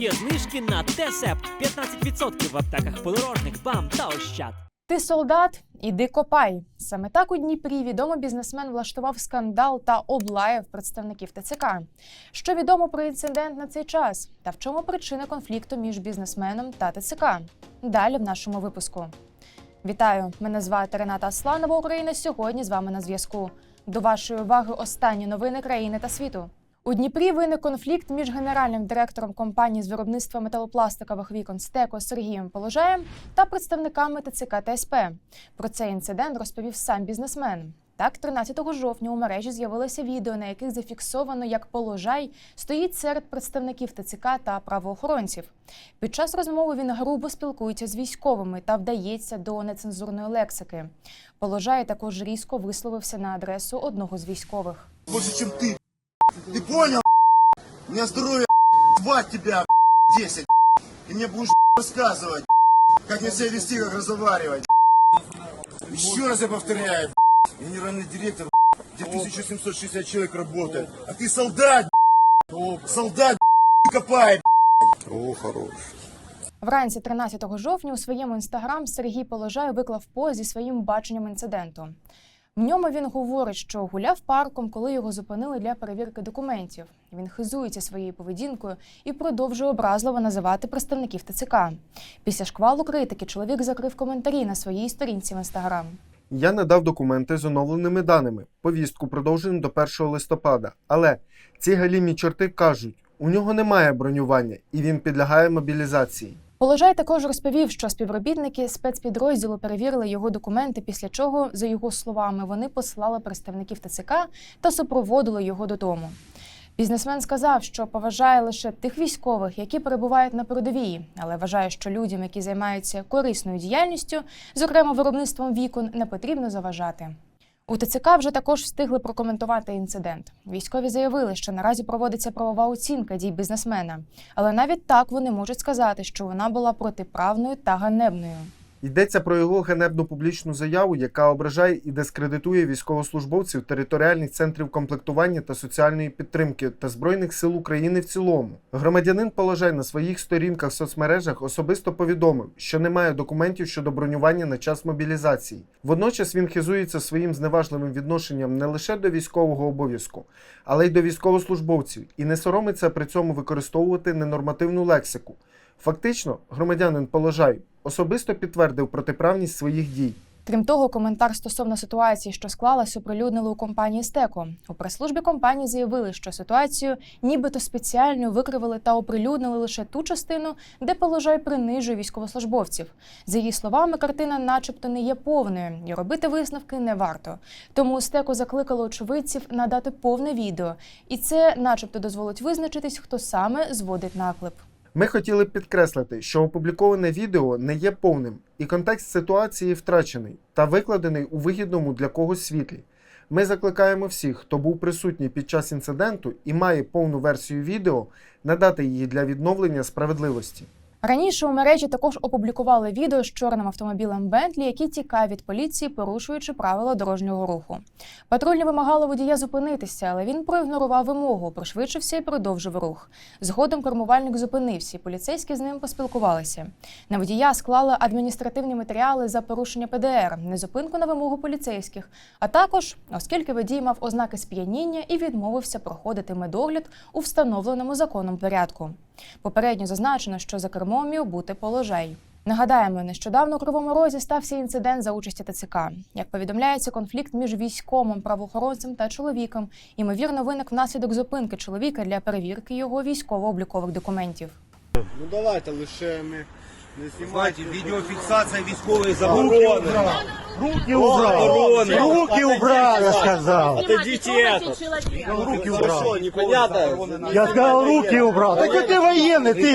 Є знижки на Тесепт 15% в аптеках подорожник, бам та ощад. Ти солдат, іди копай. Саме так у Дніпрі відомий бізнесмен влаштував скандал та облаяв представників ТЦК. Що відомо про інцидент на цей час та в чому причина конфлікту між бізнесменом та ТЦК? Далі в нашому випуску. Вітаю! Мене звати Рената Асланова. Україна сьогодні з вами на зв'язку. До вашої уваги останні новини країни та світу. У Дніпрі виник конфлікт між генеральним директором компанії з виробництва металопластикових вікон Стеко Сергієм Положаєм та представниками ТЦК та СП. Про цей інцидент розповів сам бізнесмен. Так, 13 жовтня у мережі з'явилося відео, на яких зафіксовано, як положай стоїть серед представників ТЦК та правоохоронців. Під час розмови він грубо спілкується з військовими та вдається до нецензурної лексики. Положай також різко висловився на адресу одного з військових. больше, чем ты. Ты понял? У меня здоровье звать тебя 10. И мне будешь рассказывать, как мне себя вести, как разговаривать. Еще раз я повторяю, генеральный директор, где 1760 человек работает. А ты солдат, солдат, копай. О, хорош. Вранці 13 жовтня у своєму інстаграм Сергій Положай виклав пост зі своїм баченням інциденту. В ньому він говорить, що гуляв парком, коли його зупинили для перевірки документів. Він хизується своєю поведінкою і продовжує образливо називати представників ТЦК. Після шквалу критики чоловік закрив коментарі на своїй сторінці в інстаграм. Я надав документи з оновленими даними, повістку продовжену до 1 листопада. Але ці галімі чорти кажуть, у нього немає бронювання і він підлягає мобілізації. Положай також розповів, що співробітники спецпідрозділу перевірили його документи, після чого, за його словами, вони посилали представників ТЦК та супроводили його додому. Бізнесмен сказав, що поважає лише тих військових, які перебувають на передовій, але вважає, що людям, які займаються корисною діяльністю, зокрема виробництвом вікон, не потрібно заважати. У ТЦК вже також встигли прокоментувати інцидент. Військові заявили, що наразі проводиться правова оцінка дій бізнесмена, але навіть так вони можуть сказати, що вона була протиправною та ганебною. Йдеться про його ганебну публічну заяву, яка ображає і дискредитує військовослужбовців територіальних центрів комплектування та соціальної підтримки та збройних сил України в цілому. Громадянин Положай на своїх сторінках в соцмережах особисто повідомив, що немає документів щодо бронювання на час мобілізації. Водночас він хизується своїм зневажливим відношенням не лише до військового обов'язку, але й до військовослужбовців, і не соромиться при цьому використовувати ненормативну лексику. Фактично, громадянин Положай особисто підтвердив протиправність своїх дій. Крім того, коментар стосовно ситуації, що склалась, оприлюднили у компанії Стеко. У прес-службі компанії заявили, що ситуацію нібито спеціально викривили та оприлюднили лише ту частину, де положай принижує військовослужбовців. За її словами, картина, начебто, не є повною, і робити висновки не варто. Тому Стеко закликало очевидців надати повне відео, і це, начебто, дозволить визначитись, хто саме зводить наклеп. Ми хотіли підкреслити, що опубліковане відео не є повним, і контекст ситуації втрачений та викладений у вигідному для когось світлі. Ми закликаємо всіх, хто був присутній під час інциденту і має повну версію відео, надати її для відновлення справедливості. Раніше у мережі також опублікували відео з чорним автомобілем Бентлі, який тікає від поліції, порушуючи правила дорожнього руху. Патрульні вимагали водія зупинитися, але він проігнорував вимогу, пришвидшився і продовжив рух. Згодом кермувальник зупинився, і поліцейські з ним поспілкувалися. На водія склали адміністративні матеріали за порушення ПДР, незупинку на вимогу поліцейських, а також, оскільки водій мав ознаки сп'яніння і відмовився проходити медогляд у встановленому законом порядку. Попередньо зазначено, що за кермом міг бути положей. Нагадаємо, нещодавно у Кривому Розі стався інцидент за участі ТЦК. Як повідомляється, конфлікт між військовим правоохоронцем та чоловіком ймовірно виник внаслідок зупинки чоловіка для перевірки його військово-облікових документів. Ну давайте лише не, не знімайте. Знаете, відеофіксація військової заборони. Руки убрал! Руки убрал, я сказал. Отойдите это! Руки Хорошо, непонятно. Я сказал, руки убрал. Так ты военный, ты.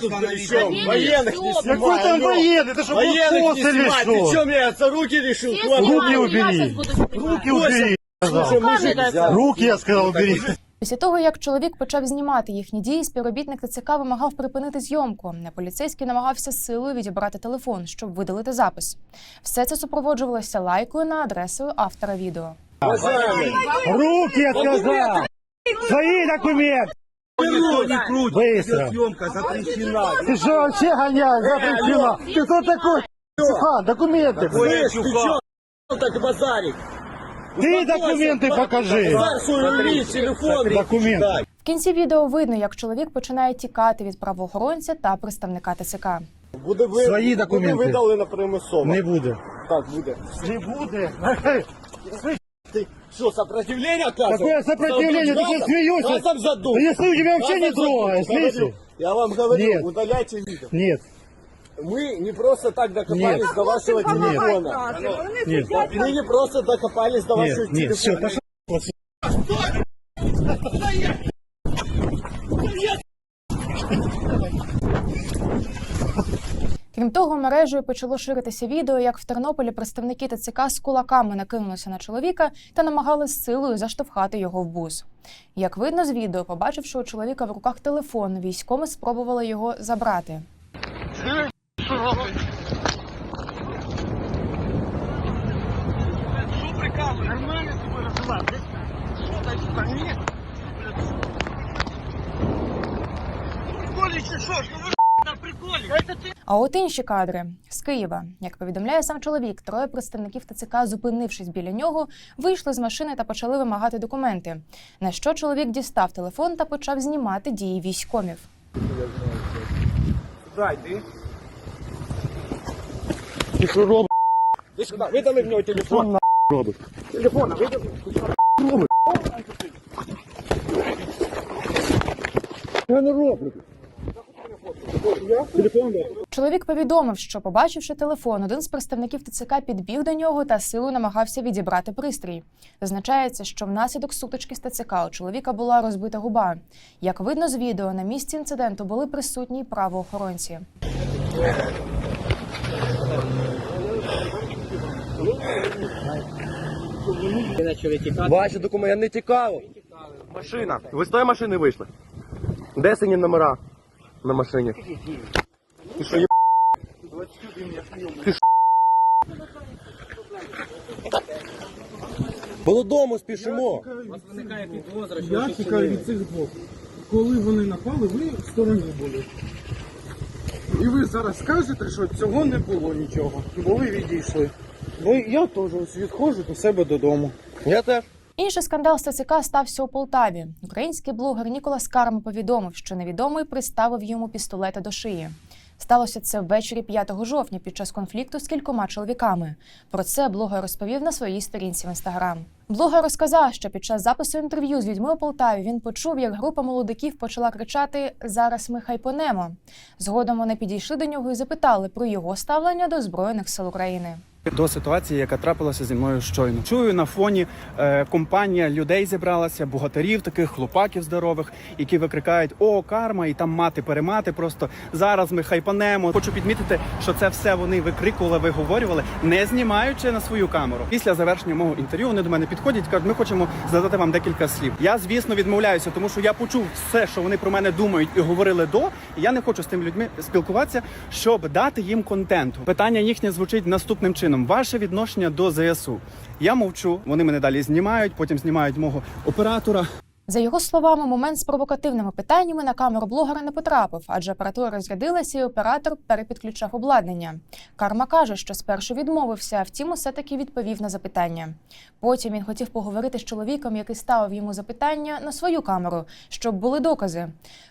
Тут при чем? Военных не Какой снимай, там алло. военный? Ты что, Военных блокпост не или снимай, ты что? что, мне отца руки решил? Хватит. Руки убери. Руки убери. я сказал. Руки, я сказал, убери. Після того, як чоловік почав знімати їхні дії, співробітник ТЦК вимагав припинити зйомку. На поліцейський намагався силою відібрати телефон, щоб видалити запис. Все це супроводжувалося лайкою на адресу автора відео. Руки, я сказал. Свои документы. Быстро. Съемка запрещена. Ты что вообще гоняешь? Запрещено. Ты кто такой? А, документы. Слышь, ты чё? Так базарик. Ты документы покажи. Свой телефон. Документы. В кінці відео видно, як чоловік починає тікати від правоохоронця та представника ТЦК. Буде ви, Свої буде документи. видалено примусово. Не буде. Так, буде. Не буде. Что, сопротивление оказываешь? Какое сопротивление? Ты что, смеешься? Разом задул. Да если у тебя вообще не Разом задул. трогаю, Говорю, слышишь? Я вам говорю, Нет. удаляйте видео. Нет. Мы не просто так докопались Нет. до вашего телефона. Нет. Мы не просто докопались до вашего Нет, нет, все, телефона. пошел. Крім того, мережею почало ширитися відео, як в Тернополі представники ТЦК з кулаками накинулися на чоловіка та намагались силою заштовхати його в бус. Як видно з відео, побачивши у чоловіка в руках телефон, військові спробували його забрати. А от інші кадри з Києва, як повідомляє сам чоловік, троє представників ТЦК, зупинившись біля нього, вийшли з машини та почали вимагати документи. На що чоловік дістав телефон та почав знімати дії військомів. Дай, ты. Ты что робот? Ты сюда, выдали в него телефон. робот? Телефона, выдали. Я не роблю. Телефон дай. Чоловік повідомив, що, побачивши телефон, один з представників ТЦК підбіг до нього та силою намагався відібрати пристрій. Зазначається, що внаслідок сутички з ТЦК у чоловіка була розбита губа. Як видно з відео, на місці інциденту були присутні й правоохоронці. Ваші документи, я не тікав. Машина. Ви з тої машини вийшли? Де сині номера на машині? Ти що, є... Ти що? Бо додому спішимо. Я тікаю від цих двох. Коли вони напали, ви в стороні були. І ви зараз скажете, що цього не було нічого. Бо ви відійшли. Бо я теж ось відходжу до себе додому. Я теж. Інший скандал з ТЦК стався у Полтаві. Український блогер Ніколас Карм повідомив, що невідомий приставив йому пістолета до шиї. Сталося це ввечері 5 жовтня під час конфлікту з кількома чоловіками. Про це блогер розповів на своїй сторінці в інстаграм. Блогер розказав, що під час запису інтерв'ю з людьми у Полтаві він почув, як група молодиків почала кричати Зараз ми хайпонемо. Згодом вони підійшли до нього і запитали про його ставлення до збройних сил України. До ситуації, яка трапилася зі мною щойно. Чую на фоні е, компанія людей зібралася, богатирів, таких хлопаків здорових, які викрикають О, карма! і там мати перемати. Просто зараз ми хайпанемо. Хочу підмітити, що це все вони викрикували, виговорювали, не знімаючи на свою камеру. Після завершення мого інтерв'ю вони до мене підходять, кажуть, ми хочемо задати вам декілька слів. Я звісно відмовляюся, тому що я почув все, що вони про мене думають і говорили до. І я не хочу з тими людьми спілкуватися, щоб дати їм контенту. Питання їхнє звучить наступним чином: ваше відношення до ЗСУ. Я мовчу, вони мене далі знімають, потім знімають мого оператора. За його словами, момент з провокативними питаннями на камеру блогера не потрапив, адже апаратура розрядилася і оператор перепідключав обладнання. Карма каже, що спершу відмовився, втім, усе таки відповів на запитання. Потім він хотів поговорити з чоловіком, який ставив йому запитання на свою камеру, щоб були докази.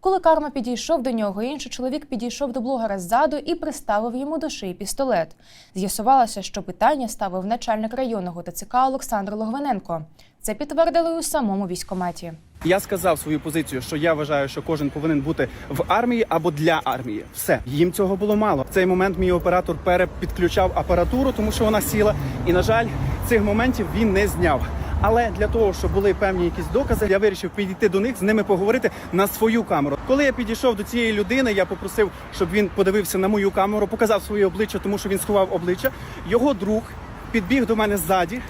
Коли карма підійшов до нього, інший чоловік підійшов до блогера ззаду і приставив йому до шиї пістолет. З'ясувалося, що питання ставив начальник районного ТЦК Олександр Логвиненко. Це підтвердили у самому військкоматі. Я сказав свою позицію, що я вважаю, що кожен повинен бути в армії або для армії. Все їм цього було мало. В цей момент мій оператор перепідключав апаратуру, тому що вона сіла. І на жаль, цих моментів він не зняв. Але для того, щоб були певні якісь докази, я вирішив підійти до них, з ними поговорити на свою камеру. Коли я підійшов до цієї людини, я попросив, щоб він подивився на мою камеру, показав своє обличчя, тому що він сховав обличчя. Його друг підбіг до мене ззаді.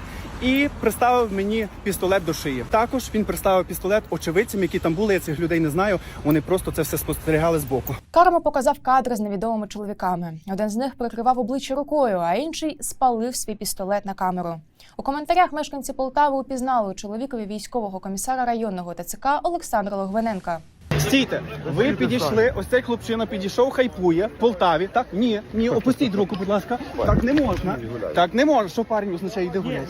І приставив мені пістолет до шиї. Також він приставив пістолет очевидцям, які там були. Я цих людей не знаю. Вони просто це все спостерігали збоку. Карма показав кадри з невідомими чоловіками. Один з них прикривав обличчя рукою, а інший спалив свій пістолет на камеру. У коментарях мешканці Полтави упізнали у чоловікові військового комісара районного ТЦК Олександра Логвиненка. Стійте, ви підійшли, ось цей хлопчина підійшов, хайпує в Полтаві. Так? Ні, ні, опустіть руку, будь ласка. Так не можна. Так не можна. Що парень означає, йди гуляй.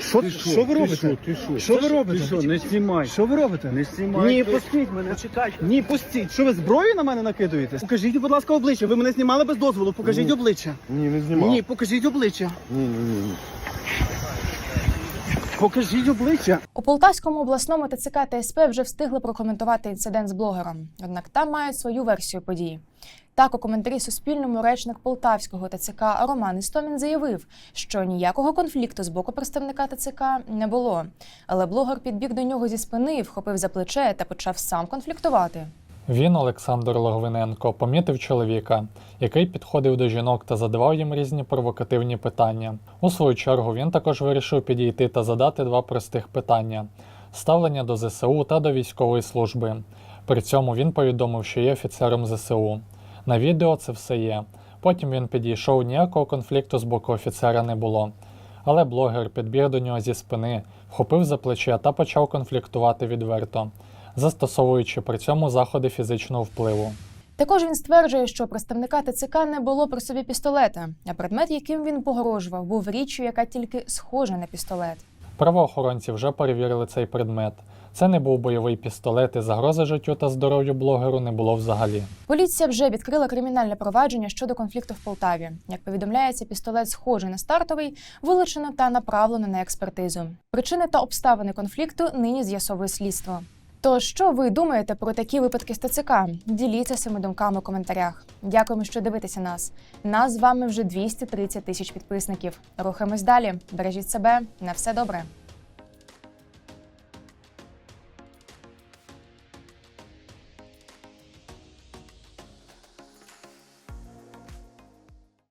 Що, що ви робите? Що ви робите? Що, не знімай. Що ви робите? Не знімай. Ні, пустіть мене. Ні, пустіть. Що ви зброю на мене накидуєте? Покажіть, будь ласка, обличчя. Ви мене знімали без дозволу. Покажіть обличчя. Ні, не знімав. Ні, покажіть обличчя. ні, ні, ні. Покажіть обличчя. У Полтавському обласному ТЦК та СП вже встигли прокоментувати інцидент з блогером. Однак там мають свою версію події. Так, у коментарі Суспільному речник Полтавського ТЦК Роман Істомін заявив, що ніякого конфлікту з боку представника ТЦК не було. Але блогер підбіг до нього зі спини, вхопив за плече та почав сам конфліктувати. Він, Олександр Логвиненко, помітив чоловіка, який підходив до жінок та задавав їм різні провокативні питання. У свою чергу він також вирішив підійти та задати два простих питання: ставлення до ЗСУ та до військової служби. При цьому він повідомив, що є офіцером ЗСУ. На відео це все є. Потім він підійшов, ніякого конфлікту з боку офіцера не було. Але блогер підбіг до нього зі спини, вхопив за плече та почав конфліктувати відверто, застосовуючи при цьому заходи фізичного впливу. Також він стверджує, що представника ТЦК не було при собі пістолета, а предмет, яким він погрожував, був річчю, яка тільки схожа на пістолет. Правоохоронці вже перевірили цей предмет. Це не був бойовий пістолет, і загрози життю та здоров'ю блогеру не було взагалі. Поліція вже відкрила кримінальне провадження щодо конфлікту в Полтаві. Як повідомляється, пістолет схожий на стартовий, вилучено та направлено на експертизу. Причини та обставини конфлікту нині з'ясовує слідство. То що ви думаєте про такі випадки з ТЦК? Діліться своїми думками у коментарях. Дякуємо, що дивитеся нас. Нас з вами вже 230 тисяч підписників. Рухаємось далі. Бережіть себе на все добре.